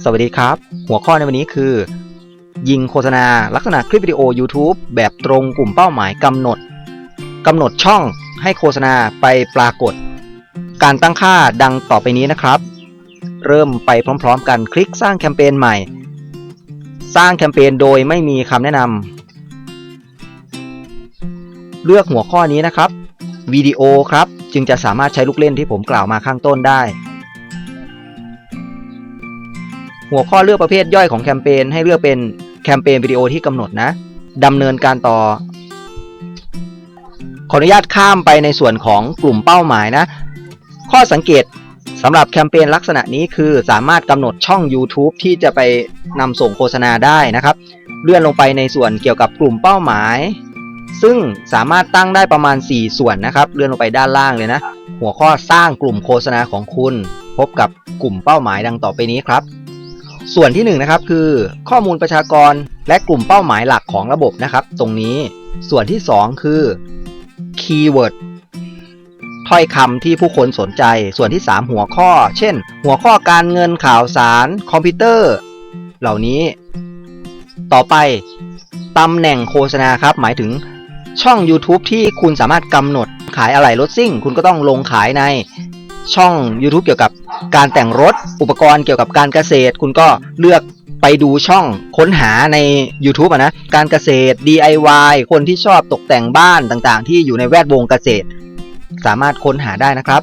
สวัสดีครับ หัวข้อในวันนี้คือ ยิงโฆษณาลักษณะคลิปวิดีโอ YouTube แบบตรงกลุ่มเป้าหมายกำหนดกำหนดช่องให้โฆษณาไปปรากฏ การตั้งค่าดังต่อไปนี้นะครับ เริ่มไปพร้อมๆ กันคลิกสร้างแคมเปญใหม่ สร้างแคมเปญโดยไม่มีคำแนะนำเลือกหัวข้อนี้นะครับวิดีโอครับจึงจะสามารถใช้ลูกเล่นที่ผมกล่าวมาข้างต้นได้ หัวข้อเลือกประเภทย่อยของแคมเปญให้เลือกเป็นแคมเปญวิดีโอที่กำหนดนะดำเนินการต่อ ขออนุญาตข้ามไปในส่วนของกลุ่มเป้าหมายนะ ข้อสังเกตสำหรับแคมเปญลักษณะนี้คือสามารถกำหนดช่อง YouTube ที่จะไปนำส่งโฆษณาได้นะครับ เลื่อนลงไปในส่วนเกี่ยวกับกลุ่มเป้าหมาย ซึ่งสามารถตั้งได้ประมาณ 4 ส่วนนะครับ เลื่อนลงไปด้านล่างเลยนะ หัวข้อสร้างกลุ่มโฆษณาของคุณ พบกับกลุ่มเป้าหมายดังต่อไปนี้ครับ ส่วนที่1นงนะครับคือข้อมูลประชากรและกลุ่มเป้าหมายหลักของระบบนะครับ ตรงนี้ส่วนที่ 2 คือคีย์เวิร์ดถ้อยคำที่ผู้คนสนใจ ส่วนที่ 3 หัวข้อ เช่น หัวข้อการเงินข่าวสาร คอมพิวเตอร์ เหล่านี้ ต่อไปตำแหน่งโฆษณาครับ หมายถึงช่อง YouTube ที่คุณสามารถกำหนดขายอะไหล่รถซิ่ง คุณก็ต้องลงขายใน ช่อง YouTube เกี่ยวกับการแต่งรถอุปกรณ์เกี่ยวกับการเกษตร คุณก็เลือกไปดูช่องค้นหาใน YouTube อะนะ การเกษตร DIY คนที่ชอบตกแต่งบ้านต่างๆ ที่อยู่ในแวดวงเกษตร สามารถค้นหาได้นะครับ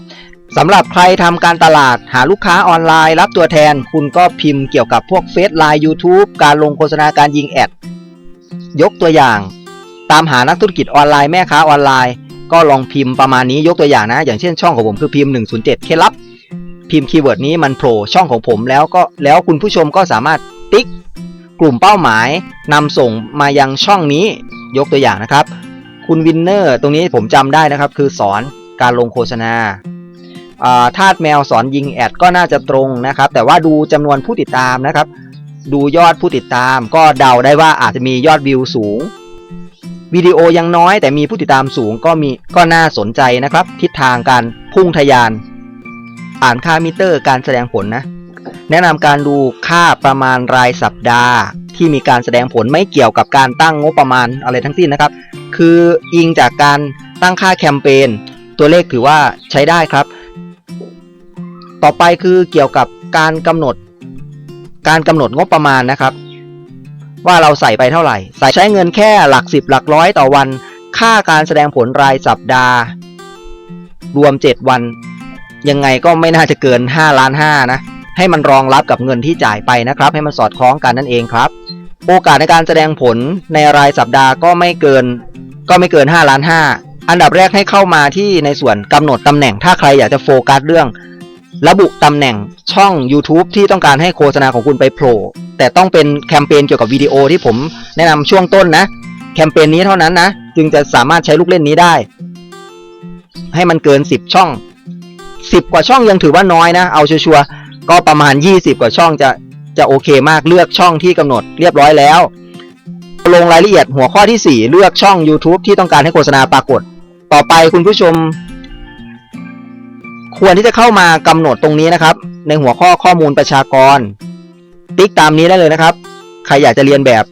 สำหรับใครทำการตลาดหาลูกค้าออนไลน์ รับตัวแทน คุณก็พิมพ์เกี่ยวกับพวกเฟซไลน์ YouTube การลงโฆษณาการยิงแอด ยกตัวอย่าง ตามหานักธุรกิจออนไลน์แม่ค้าออนไลน์ ก็ลองพิมพ์ประมาณนี้ยกตัวอย่างนะ อย่างเช่นช่องของผมคือพิมพ์ 107เคล็ดลับ พิมพ์คีย์เวิร์ดนี้มันโผล่ช่องของผมแล้วก็แล้วคุณผู้ชมก็สามารถติ๊กกลุ่มเป้าหมายนำส่งมายังช่องนี้ยกตัวอย่างนะครับ คุณวินเนอร์ตรงนี้ผมจำได้นะครับ คือสอนการลงโฆษณาอาทาสแมวสอนยิงแอดก็น่าจะตรงนะครับ แต่ว่าดูจำนวนผู้ติดตามนะครับ ดูยอดผู้ติดตามก็เดาได้ว่าอาจจะมียอดวิวสูง วิดีโอยังน้อยแต่มีผู้ติดตามสูงก็มีก็น่าสนใจนะครับ ทิศทางการพุ่งทะยาน อ่านค่ามิเตอร์การแสดงผลนะ แนะนำการดูค่าประมาณรายสัปดาห์ ที่มีการแสดงผลไม่เกี่ยวกับการตั้งงบประมาณอะไรทั้งสิ้นนะครับ คืออิงจากการตั้งค่าแคมเปญตัวเลขถือว่าใช้ได้ครับ ต่อไปคือเกี่ยวกับการกำหนด การกำหนดงบประมาณนะครับ ว่าเราใส่ไปเท่าไหร่ ใส่ใช้เงินแค่หลักสิบหลักร้อยต่อวัน ค่าการแสดงผลรายสัปดาห์ รวม 7 วัน ยังไงก็ไม่น่าจะเกิน5ล้าน5นะให้มันรองรับกับเงินที่จ่ายไปนะครับ ให้มันสอดคล้องกันนั่นเองครับ โอกาสในการแสดงผลในรายสัปดาห์ก็ไม่เกิน ก็ไม่เกิน5ล้าน5อันดับแรกให้เข้ามาที่ในส่วนกำหนดตำแหน่งถ้าใครอยากจะโฟกัสเรื่อง ระบุตำแหน่งช่อง YouTube ที่ต้องการให้โฆษณาของคุณไปโผล่แต่ต้องเป็นแคมเปญเกี่ยวกับวิดีโอที่ผมแนะนำช่วงต้นนะ แคมเปญนี้เท่านั้นนะ จึงจะสามารถใช้ลูกเล่นนี้ได้ ให้มันเกิน 10 ช่อง 10 กว่าช่องยังถือว่าน้อยนะ เอาชัวร์ๆก็ประมาณ 20 กว่าช่องจะจะโอเคมากเลือกช่องที่กำหนดเรียบร้อยแล้ว ลงรายละเอียดหัวข้อที่ 4 เลือกช่อง YouTube ที่ต้องการให้โฆษณาปรากฏ ต่อไปคุณผู้ชม ควรที่จะเข้ามากำหนดตรงนี้นะครับ ในหัวข้อข้อมูลประชากร ติ๊กตามนี้ได้เลยนะครับ ใครอยากจะเรียนแบบ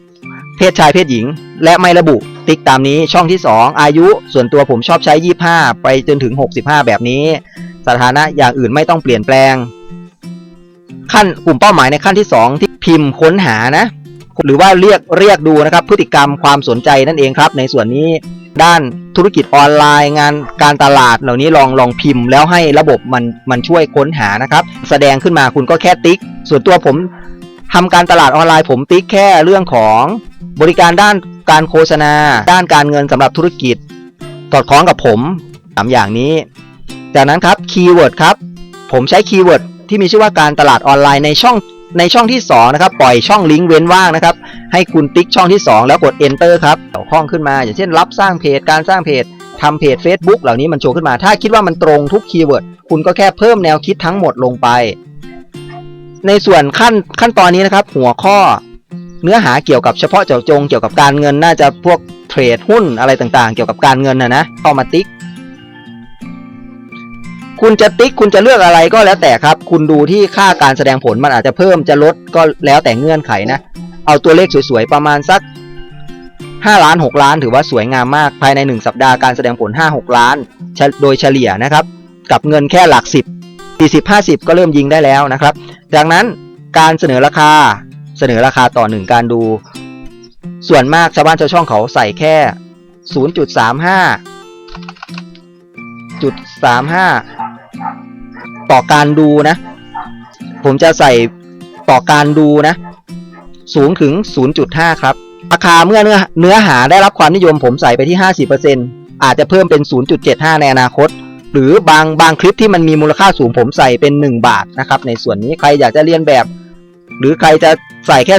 เพศชายเพศหญิง และไม่ระบุ ติ๊กตามนี้ช่องที่ 2 อายุส่วนตัวผมชอบใช้ 25 ไปจนถึง 65 แบบนี้ สถานะอย่างอื่นไม่ต้องเปลี่ยนแปลง ขั้นกลุ่มเป้าหมายในขั้นที่ 2 ที่พิมพ์ค้นหานะ หรือว่าเรียกเรียกดูนะครับ พฤติกรรมความสนใจนั่นเองครับ ในส่วนนี้ ด้านธุรกิจออนไลน์งานการตลาดเหล่านี้ลองลองพิมพ์ แล้วให้ระบบมันมันช่วยค้นหานะครับ แสดงขึ้นมาคุณก็แค่ติ๊ก ส่วนตัวผมทำการตลาดออนไลน์ผมติ๊กแค่เรื่องของบริการด้านการโฆษณา ด้านการเงินสำหรับธุรกิจสอดคล้องกับผมสามอย่างนี้ จากนั้นครับคีย์เวิร์ดครับ ผมใช้คีย์เวิร์ดที่มีชื่อว่าการตลาดออนไลน์ในช่อง ในช่องที่2นะครับปล่อยช่องลิงก์เว้นว่างนะครับ ให้คุณติ๊กช่องที่ 2 แล้วกด enter ครับเดี๋ยวห้องขึ้นมา อย่างเช่น รับสร้างเพจการสร้างเพจทำเพจ Facebook เหล่านี้มันโชว์ขึ้นมา ถ้าคิดว่ามันตรงทุกคีย์เวิร์ดคุณก็แค่เพิ่มแนวคิดทั้งหมดลงไป ในส่วนขั้นขั้นตอนนี้นะครับ หัวข้อเนื้อหาเกี่ยวกับเฉพาะเจาะจงเกี่ยวกับการเงินน่าจะพวกเทรดหุ้นอะไรต่างๆ เกี่ยวกับการเงินนะนะเข้ามาติ๊ก คุณจะติ๊กคุณจะเลือกอะไรก็แล้วแต่ครับ คุณดูที่ค่าการแสดงผลมันอาจจะเพิ่มจะลดก็แล้วแต่เงื่อนไขนะ เอาตัวเลขสวยๆ ประมาณสัก 5 ล้าน 6 ล้าน ถือว่าสวยงามมากภายใน 1 สัปดาห์การแสดงผล 5 6 ล้าน โดยเฉลี่ยนะครับ กับเงินแค่หลัก 10 40 50 ก็เริ่มยิงได้แล้วนะครับจากนั้นการเสนอราคาเสนอราคาต่อหนึ่งการดู ส่วนมากชาวบ้านชาวช่องเขาใส่แค่ 0.35จุด35 ต่อการดูนะ ผมจะใส่ต่อการดูนะ สูงถึง 0.5 ครับ ราคาเมื่อเนื้อเนื้อหาได้รับความนิยมผมใส่ไปที่ 50%อาจจะเพิ่มเป็น 0.75 ในอนาคต หรือบางบางคลิปที่มันมีมูลค่าสูงผมใส่เป็น 1 บาทนะครับ ในส่วนนี้ใครอยากจะเรียนแบบ หรือใครจะใส่แค่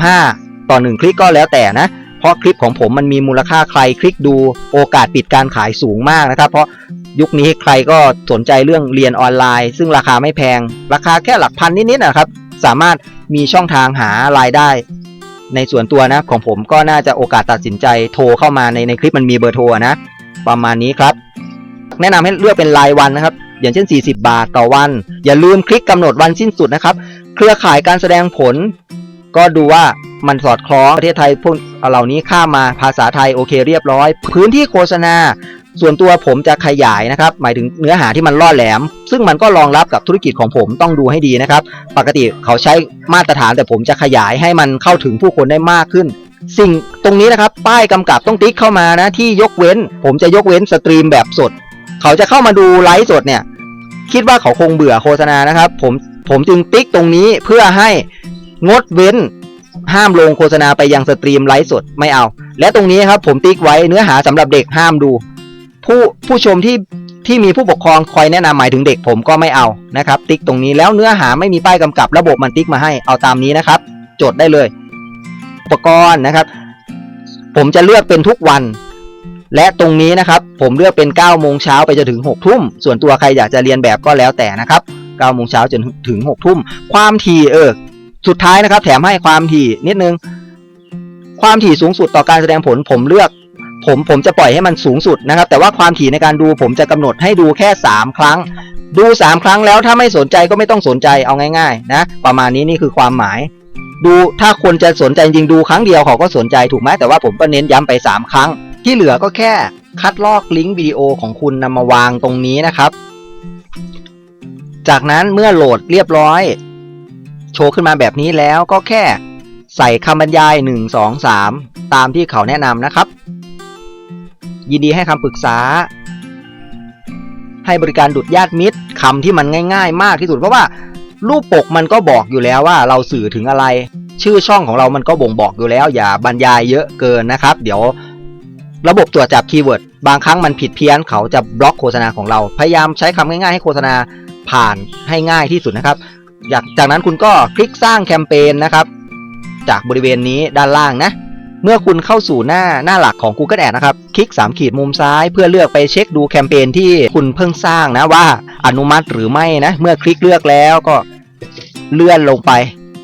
0.35 ต่อ 1 คลิกก็แล้วแต่นะเพราะคลิปของผมมันมีมูลค่าใครคลิกดูโอกาสปิดการขายสูงมากนะครับ เพราะ ยุคนี้ใครก็สนใจเรื่องเรียนออนไลน์ ซึ่งราคาไม่แพง ราคาแค่หลักพันนิดๆนะครับ สามารถมีช่องทางหารายได้ ในส่วนตัวนะของผมก็น่าจะโอกาสตัดสินใจโทรเข้ามาในในคลิปมันมีเบอร์โทรนะ ประมาณนี้ครับ แนะนำให้เลือกเป็นรายวันนะครับ อย่างเช่น 40 บาทต่อวัน อย่าลืมคลิกกำหนดวันสิ้นสุดนะครับ เครือข่ายการแสดงผล ก็ดูว่ามันสอดคล้องประเทศไทยพวกเหล่านี้ข้ามาภาษาไทยโอเคเรียบร้อย พื้นที่โฆษณา ส่วนตัวผมจะขยายนะครับ หมายถึงเนื้อหาที่มันล่อแหลม ซึ่งมันก็รองรับกับธุรกิจของผมต้องดูให้ดีนะครับ ปกติเขาใช้มาตรฐานแต่ผมจะขยายให้มันเข้าถึงผู้คนได้มากขึ้น สิ่งตรงนี้นะครับ ป้ายกำกับต้องติ๊กเข้ามานะที่ยกเว้น ผมจะยกเว้นสตรีมแบบสด เขาจะเข้ามาดูไลฟ์สดเนี่ย คิดว่าเขาคงเบื่อโฆษณานะครับ ผมผมจึงติ๊กตรงนี้เพื่อให้งดเว้นห้ามลงโฆษณาไปยังสตรีมไลฟ์สดไม่เอา และตรงนี้ครับผมติ๊กไว้เนื้อหาสำหรับเด็กห้ามดู ผู้ผู้ชมที่ที่มีผู้ปกครองคอยแนะนำหมายถึงเด็กผมก็ไม่เอานะครับ ติ๊กตรงนี้แล้วเนื้อหาไม่มีป้ายกำกับระบบมันติ๊กมาให้เอาตามนี้นะครับ จดได้เลย อุปกรณ์นะครับ ผมจะเลือกเป็นทุกวัน และตรงนี้นะครับ ผมเลือกเป็น9โมงเช้าไปจนถึง6ทุ่มส่วนตัวใครอยากจะเรียนแบบก็แล้วแต่นะครับ9โมงเช้าจนถึง6ทุ่มความถี่เออสุดท้ายนะครับ แถมให้ความถี่นิดนึง ความถี่สูงสุดต่อการแสดงผลผมเลือก ผมผมจะปล่อยให้มันสูงสุดนะครับ แต่ว่าความถี่ในการดูผมจะกำหนดให้ดูแค่ 3 ครั้ง ดู 3 ครั้งแล้วถ้าไม่สนใจก็ไม่ต้องสนใจเอาง่ายๆนะประมาณนี้นี่คือความหมาย ดูถ้าคนจะสนใจจริงดูครั้งเดียวเขาก็สนใจถูกไหมแต่ว่าผมก็เน้นย้ำไป 3 ครั้ง ที่เหลือก็แค่คัดลอกลิงก์วิดีโอของคุณนำมาวางตรงนี้นะครับ จากนั้นเมื่อโหลดเรียบร้อย โชว์ขึ้นมาแบบนี้แล้วก็แค่ใส่คำบรรยาย 1 2 3 ตามที่เขาแนะนำนะครับ ยินดีให้คำปรึกษา ให้บริการดุดญาติมิตรคำที่มันง่าย ๆ มากที่สุดเพราะว่ารูปปกมันก็บอกอยู่แล้วว่าเราสื่อถึงอะไร ชื่อช่องของเรามันก็บ่งบอกอยู่แล้ว อย่าบรรยายเยอะเกินนะครับ เดี๋ยวระบบตรวจจับคีย์เวิร์ดบางครั้งมันผิดเพี้ยนเขาจะบล็อกโฆษณาของเรา พยายามใช้คำง่ายๆให้โฆษณาผ่านให้ง่ายที่สุดนะครับอยากจากนั้นคุณก็คลิกสร้างแคมเปญนะครับ จากบริเวณนี้ด้านล่างนะ เมื่อคุณเข้าสู่หน้าหน้าหลักของ Google Ads นะครับ คลิก 3 ขีดมุมซ้ายเพื่อเลือกไปเช็คดูแคมเปญที่คุณเพิ่งสร้างนะว่าอนุมัติหรือไม่นะ เมื่อคลิกเลือกแล้วก็เลื่อนลงไป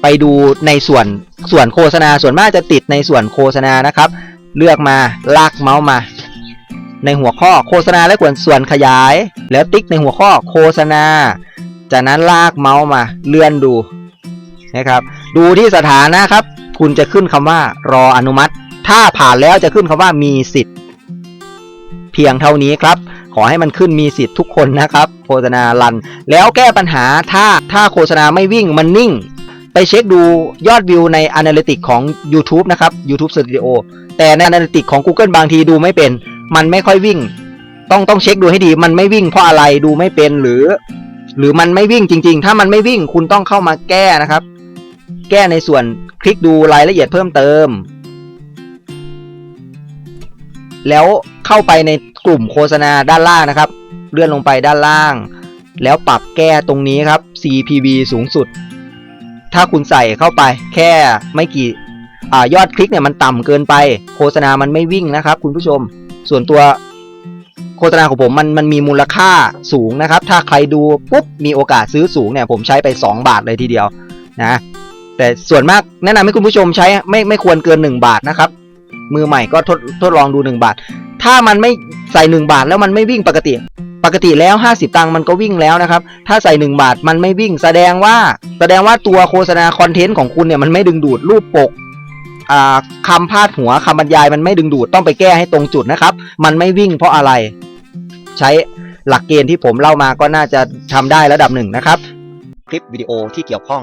ไปดูในส่วนส่วนโฆษณาส่วนมากจะติดในส่วนโฆษณานะครับ เลือกมาลากเมาส์มา ในหัวข้อโฆษณาและส่วนขยาย แล้วติ๊กในหัวข้อโฆษณา จากนั้นลากเมาส์มา เลื่อนดูนะครับ ดูที่สถานะครับ คุณจะขึ้นคำว่ารออนุมัติ ถ้าผ่านแล้วจะขึ้นคำว่ามีสิทธิ์ เพียงเท่านี้ครับ ขอให้มันขึ้นมีสิทธิ์ทุกคนนะครับ โฆษณาลัน แล้วแก้ปัญหาถ้าถ้าโฆษณาไม่วิ่งมันนิ่ง ไปเช็คดูยอดวิวใน Analytics ของ YouTube นะครับ YouTube Studio แต่ใน Analytics ของ Google บางทีดูไม่เป็น มันไม่ค่อยวิ่ง ต้องต้องเช็คดูให้ดีมันไม่วิ่งเพราะอะไรดูไม่เป็นหรือ หรือมันไม่วิ่งจริง ๆ ถ้ามันไม่วิ่งคุณต้องเข้ามาแก้นะครับ แก้ในส่วนคลิกดูรายละเอียดเพิ่มเติม แล้วเข้าไปในกลุ่มโฆษณาด้านล่างนะครับ เลื่อนลงไปด้านล่าง แล้วปรับแก้ตรงนี้ครับ CPV สูงสุด ถ้าคุณใส่เข้าไปแค่ไม่กี่อยอดคลิกเนี่ยมันต่ำเกินไป โฆษณามันไม่วิ่งนะครับ คุณผู้ชม ส่วนตัวโฆษณาของผมมันมันมีมูลค่าสูงนะครับ ถ้าใครดูปุ๊บมีโอกาสซื้อสูงเนี่ยผมใช้ไป 2 บาทเลยทีเดียวนะ แต่ส่วนมากแนะนำให้คุณผู้ชมใช้ไม่ไม่ควรเกิน 1 บาทนะครับ มือใหม่ก็ทดทดลองดู 1 บาท ถ้ามันไม่ใส่ 1 บาทแล้วมันไม่วิ่งปกติ ปกติแล้ว 50 ตังค์มันก็วิ่งแล้วนะครับ ถ้าใส่ 1 บาทมันไม่วิ่ง แสดงว่าแสดงว่าตัวโฆษณาคอนเทนต์ของคุณเนี่ยมันไม่ดึงดูดรูปปกอ่าคำพาดหัวคำบรรยายมันไม่ดึงดูดต้องไปแก้ให้ตรงจุดนะครับ มันไม่วิ่งเพราะอะไร ใช้หลักเกณฑ์ที่ผมเล่ามาก็น่าจะทำได้ระดับหนึ่งนะครับ คลิปวิดีโอที่เกี่ยวข้อง